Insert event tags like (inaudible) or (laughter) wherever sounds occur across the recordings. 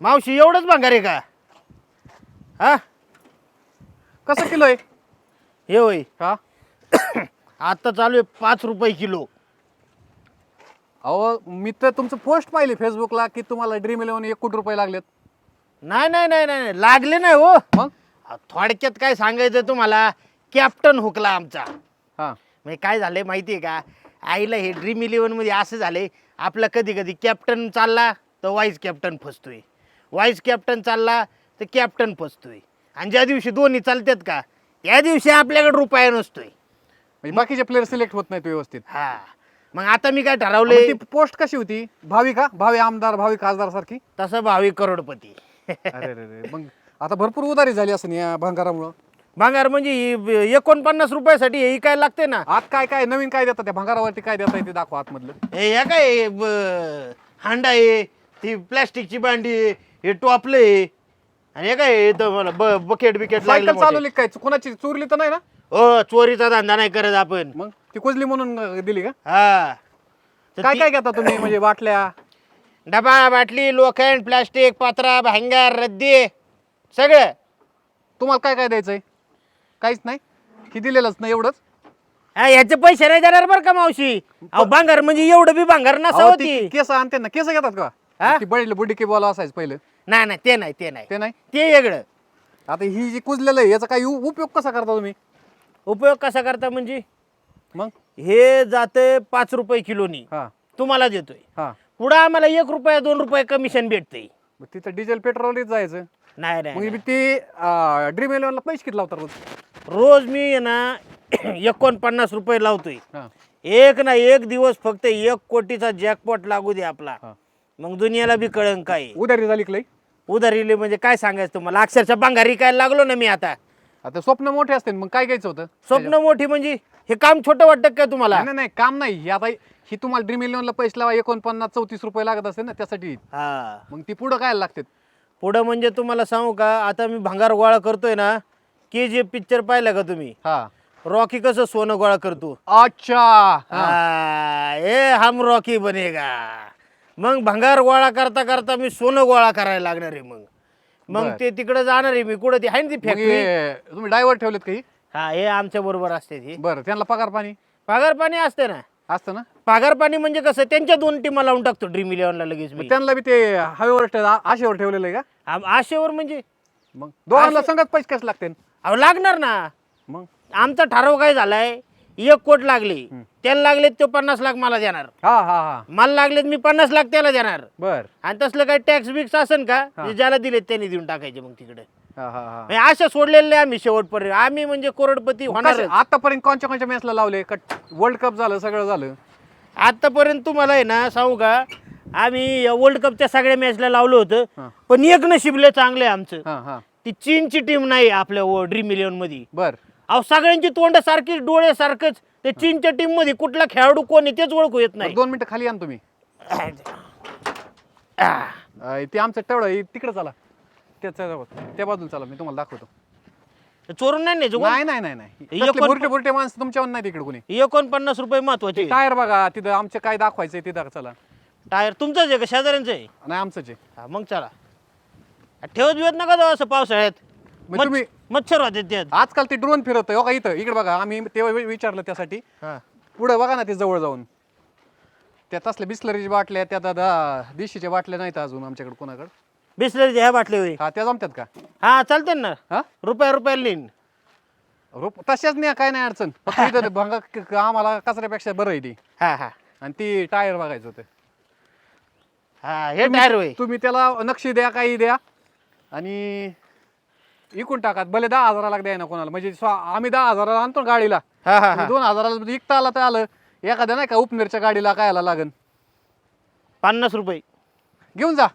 मावशी एवढंच भांगार आहे का? हा? कसं किलो आहे हे होय. हा? (coughs) आता चालू आहे पाच रुपये किलो. अहो मी तर तुमचं पोस्ट पाहिली फेसबुकला की तुम्हाला ड्रीम इलेव्हन एक कोटी रुपये लागलेत. नाही नाही नाही नाही नाही. लागले नाही हो. मग? थोडक्यात काय सांगायचं तुम्हाला? कॅप्टन हुकला आमचा. हा. म्हणजे काय झालंय माहिती आहे का? आईला हे ड्रीम इलेव्हनमध्ये असं झालंय आपला कधी कधी कॅप्टन चालला तर वाईस कॅप्टन फसतोय. वाईस कॅप्टन चालला तर कॅप्टन फसतोय आणि ज्या दिवशी दोन्ही चालतात का या दिवशी आपल्याकडे रुपया नसतोय. म्हणजे बाकीचे प्लेअर सिलेक्ट होत नाहीत व्यवस्थित. हा. मग आता मी काय मग ठरवलंय ती पोस्ट कशी होती? भावी का? भावी आमदार भावी खासदार सारखी? तसं भावी करोडपती. अरे मग आता भरपूर उधारी झाली असं या भंगारामुळं. भांगार म्हणजे ही एकोणपन्नास रुपयासाठी हे काय लागते ना? आत काय काय नवीन काय देतात त्या भंगारावरती? काय देता येते दाखवा आतमधलं. हे ह्या काय हे ब- हांडा आहे ती प्लॅस्टिकची बांडी आहे हे टोपलं आणि हे काय हे इथं मला ब बकेट बिकेट सायकल चालवली काय? कोणाची? चोरली तर नाही ना? हो चोरीचा धंदा नाही करत आपण. मग? ती कुजली म्हणून अं, दिली का? हा. तर काय ती- काय घेता तुम्ही म्हणजे बाटल्या? डबा बाटली लोखंड प्लास्टिक पात्रा भांगार रद्दी सगळं. तुम्हाला काय काय द्यायचंय? काहीच नाही? की दिलेलंच नाही एवढंच? हा ह्याचे पैसे नाही देणार बरं का मावशी? अहो भांगार म्हणजे एवढं बी भांगार नसा अहो, होती ती केस आणते ना केस घेतात हा? का ती बडील बुडी की बॉल असायचं पहिलं. नाही नाही ते नाही ते नाही. ते नाही? ते वेगळं. आता ही जी कुजलेलं आहे याचा काही उ- उपयोग कसा करता तुम्ही? उपयोग कसा करता म्हणजे? मग? हे जाते पाच रुपये किलोनी. हा. तुम्हाला देतोय. हा. पुढं आम्हाला एक रुपया दोन रुपये कमिशन भेटते मग तिथं डिझेल पेट्रोलच जायचं. नाही नाही मग ती ड्रीम इलेव्हनला पैसे किती लावतात रोज? रोज मी आहे ना (coughs) एकोणपन्नास रुपये लावतोय. हा. एक ना एक दिवस फक्त एक कोटीचा जॅकपॉट लागू दे आपला. हा. मग दुनियाला बी कळन काय. उधारी झाली की लई? उधारीले म्हणजे काय सांगायचं तुम्हाला? अक्षरशः बांगारी काय लागलो ना मी आता. आता स्वप्न मोठे असते मग काय घ्यायचं होतं? स्वप्न मोठी म्हणजे हे काम छोटं वाटतं का तुम्हाला? नाही नाही, काम नाही. ही आता ही तुम्हाला ड्रीम इलेव्हनला पैसे लावा एकोणपन्नास चौतीस रुपये लागत असते ना त्यासाठी. हा. मग ती पुढं काय लागतात? पुढं म्हणजे तुम्हाला सांगू का आता मी भांगार गोळा करतोय ना के जी पिक्चर पाहिलं का तुम्ही? हा. रॉकी कसं सोनं गोळा करतो? अच्छा. हा. ए हम रॉकी बनेगा. मग भंगार गोळा करता करता मी सोनं गोळा करायला लागणार आहे मग. मग बर. ते तिकडे जाणार आहे मी. कुठं ती आहे ना ती मग फॅक्टरी हे तुम्ही ड्रायव्हर ठेवलेत काही हा? हे आमच्या बरोबर असते ती. बरं त्यांना पगार पाणी? पगार पाणी असते ना. असतं ना? पगार पाणी म्हणजे कसं त्यांच्या दोन टीमा लावून टाकतो ड्रीम इलेव्हनला लगेच मी. मग त्यांना बी ते हवेवर ठेव आशेवर ठेवलेलं आहे का? आम- आशेवर म्हणजे? मग दोघांना संगत पैसे कसं लागते अहो लागणार ना. मग? आमचा ठराव काय झालाय? एक कोट लागले. त्याला लागले तो पन्नास लाख मला देणार. हा हा हा. मला लागलेत मी पन्नास लाख त्याला देणार. बर. आणि तसलं काही टॅक्स बिक्स असेल का? जे ज्याला दिलेत त्यांनी देऊन टाकायचे मग तिकडे. हा हा हा. म्हणजे सोडलेले आम्ही शेवटपर्यंत. आम्ही म्हणजे करोडपती होणार कशा- आतापर्यंत कोणत्या कोणत्या मॅचला लावले? वर्ल्ड कप झालं सगळं झालं. आतापर्यंत तुम्हाला आहे ना सांगू का? आम्ही वर्ल्ड कपच्या सगळ्या मॅचला लावलं हा. होतं पण एक नशिबले चांगलं आहे आमचं. हा हा. ती चीनची टीम नाही आपल्या ड्रीम इलेव्हनमध्ये बर. अहो सगळ्यांची तोंड सारखीच डोळे सारखंच. ते चीनच्या टीममध्ये कुठला खेळाडू कोण आहे तेच ओळखू येत नाही. दोन मिनिटं खाली आण तुम्ही. अं, ते आमचं तेवढं तिकडे चला. त्याच्या. त्या बाजूला चला. मी तुम्हाला दाखवतो. चोरून नाही न्यायचं कोण? नाही नाही नाही नाही. बुरटे बुरटे माणसं तुमच्यावर नाही तिकडे कोणी. एकोणपन्नास रुपये महत्त्वाचे टायर बघा. तिथं आमचं काय दाखवायचंय तिथं चला. टायर तुमचंच आहे का? शेजाऱ्यांचं आहे? नाही आमचंच आहे. हा मग चला. ठेवत बिवत नका जाऊ असं पावसाळ्यात. मग तुम्ही- मच्छर होते त्यात. आजकाल ते ड्रोन फिरत हो का इथं? इकडे बघा. आम्ही तेव्हा वि- विचारलं त्यासाठी. हा. पुढे बघा ना ते जवळ जाऊन. त्यात असल्या बिस्लरीच्या बाटल्या त्यात आता दिशीच्या बाटल्या नाहीत अजून आमच्याकडे कोणाकडे. बिसलरीच्या ह्या बाटली होई हा त्या जमतात का? हा चालते ना. हा? रुपया रुपयाला लिन. रोप तशाच नाही काय नाही अडचण. फक्त इथं भंगा क- क- आम्हाला कचऱ्यापेक्षा बरं आहे ती. हा हा. आणि ती टायर बघायचं होतं. हा हे टायर होय. तुम्ही त्याला नक्षी द्या काही द्या. आणि इकून टाकात. भले दहा हजाराला द्या ना कोणाला. म्हणजे स्वा- आम्ही दहा हजाराला आणतो ना गाडीला. हा हा हा. दोन हजाराला विकता आला तर आलं. एखाद्या नाही का उपनेरच्या गाडीला काय आला लागन? पन्नास रुपये. घेऊन जा.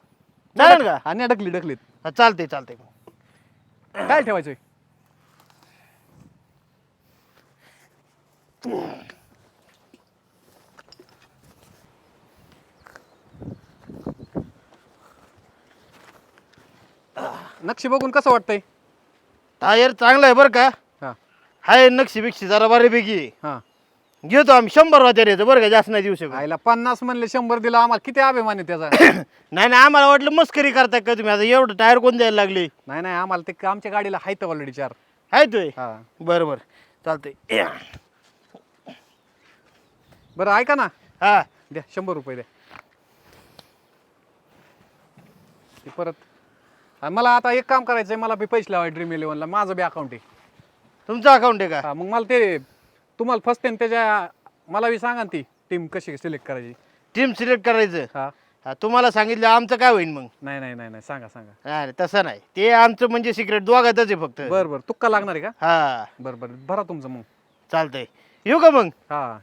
चालेल का? आणि ढकली ढकलीत. हा, चालते चालते काय ठेवायचं नक्षी बघून कसं वाटतंय? टायर चांगला आहे बरं का? हा. हाय नक्षी बिक्षी जरा बऱ्यापैकी. आहे. हा. घेतो आम्ही शंभर वाट्यार येतो बरं का जास्त नाही देऊ शकत. आईला पन्नास म्हणले शंभर दिला आम्हाला किती अभिमान आहे त्याचा? (coughs) नाही नाही आम्हाला वाटलं मस्करी करताय का तुम्ही? आता एवढं टायर कोण द्यायला लागले? नाही नाही आम्हाला ते आमच्या गाडीला हायत ऑलरेडी चार. आहे तोय? हा. बरं बरं. चालतंय. (coughs) बरं ऐका ना. हा. द्या शंभर रुपये द्या. ते परत मला आता एक काम करायचं आहे मला बी पैसे लावाय ड्रीम इलेव्हनला माझं बी अकाउंट आहे. तुमचं अकाउंट आहे का? हा, मग मला ते तुम्हाला फर्स्ट टाइम त्याच्या मला बी सांगा ना ती टीम कशी सिलेक्ट करायची. टीम सिलेक्ट करायचं? हा. हा, तुम्हाला सांगितलं आमचं काय होईल मग? नाही नाही नाही नाही सांगा सांगा. नाही, तसं नाही. ते आमचं म्हणजे सिक्रेट दोघातच आहे फक्त. बरं बरं तुक्का लागणार आहे का? हा. बरं बरं भरा तुमचं मग. चालतंय. येऊ का मग? हा.